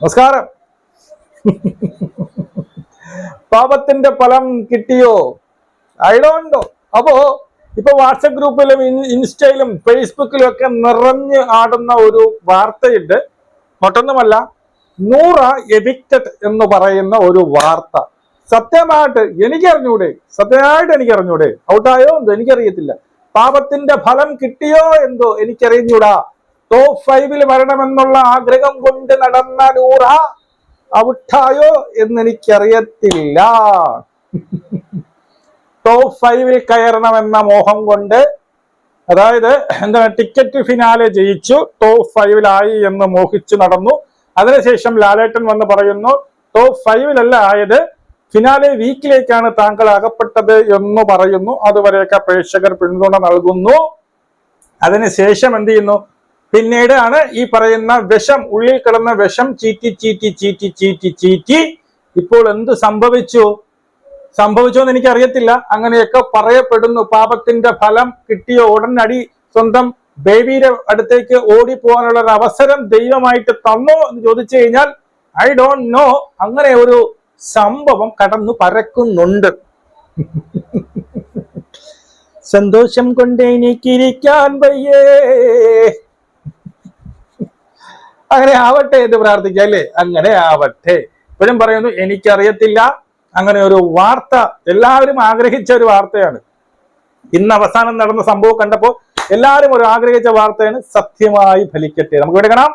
നമസ്കാരം. പാപത്തിന്റെ ഫലം കിട്ടിയോ? നോ അപ്പോ ഇപ്പൊ വാട്സപ്പ് ഗ്രൂപ്പിലും ഇൻസ്റ്റയിലും ഫേസ്ബുക്കിലും ഒക്കെ നിറഞ്ഞ് ആടുന്ന ഒരു വാർത്തയുണ്ട്. മറ്റൊന്നുമല്ല നൂറ എവിക്റ്റഡ് എന്ന് പറയുന്ന ഒരു വാർത്ത. സത്യമായിട്ട് എനിക്കറിഞ്ഞൂടെ? സത്യമായിട്ട് എനിക്കറിഞ്ഞൂടെ? ഔട്ടായോ? എന്തോ എനിക്കറിയത്തില്ല. പാപത്തിന്റെ ഫലം കിട്ടിയോ എന്തോ എനിക്കറിഞ്ഞൂടാ. ടോപ്പ് ഫൈവിൽ വരണമെന്നുള്ള ആഗ്രഹം കൊണ്ട് നടന്ന നൂറ ഔട്ടായോ എന്ന് എനിക്കറിയത്തില്ല ടോപ്പ് ഫൈവിൽ കയറണമെന്ന മോഹം കൊണ്ട് അതായത് എന്താണ് ടിക്കറ്റ് ഫിനാലെ ജയിച്ചു ടോപ്പ് ഫൈവിലായി എന്ന് മോഹിച്ചു നടന്നു. അതിനുശേഷം ലാലേട്ടൻ വന്ന് പറയുന്നു ടോപ്പ് ഫൈവിലല്ല ആയത് ഫിനാലെ വീക്കിലേക്കാണ് താങ്കൾ അകപ്പെട്ടത് എന്ന് പറയുന്നു. അതുവരെയൊക്കെ പ്രേക്ഷകർ പിന്തുണ നൽകുന്നു. അതിനുശേഷം എന്ത് ചെയ്യുന്നു? പിന്നീട് ആണ് ഈ പറയുന്ന വിഷം ഉള്ളിൽ കിടന്ന വിഷം ചീറ്റി ചീറ്റി ചീറ്റി ചീറ്റി ചീറ്റി. ഇപ്പോൾ എന്ത് സംഭവിച്ചു? സംഭവിച്ചോ എന്ന് എനിക്ക് അറിയത്തില്ല അങ്ങനെയൊക്കെ പറയപ്പെടുന്നു. പാപത്തിന്റെ ഫലം കിട്ടിയ ഉടനടി സ്വന്തം ബേബിയുടെ അടുത്തേക്ക് ഓടി പോകാനുള്ള ഒരു അവസരം ദൈവമായിട്ട് തന്നോ എന്ന് ചോദിച്ചു കഴിഞ്ഞാൽ ഐ ഡോണ്ട് നോ അങ്ങനെ ഒരു സംഭവം കടന്നു പരക്കുന്നുണ്ട്. സന്തോഷം കൊണ്ട് എനിക്കിരിക്കാൻ വയ്യേ. അങ്ങനെ ആവട്ടെ എന്ന് പ്രാർത്ഥിക്കുക അല്ലേ? അങ്ങനെ ആവട്ടെ. ഇപ്പോഴും പറയുന്നു എനിക്കറിയത്തില്ല. അങ്ങനെ ഒരു വാർത്ത എല്ലാവരും ആഗ്രഹിച്ച ഒരു വാർത്തയാണ്. ഇന്ന് അവസാനം നടന്ന സംഭവം കണ്ടപ്പോൾ എല്ലാവരും ഒരു ആഗ്രഹിച്ച വാർത്തയാണ് സത്യമായി ഫലിക്കട്ടെ. നമുക്ക് ഇവിടെ കാണാം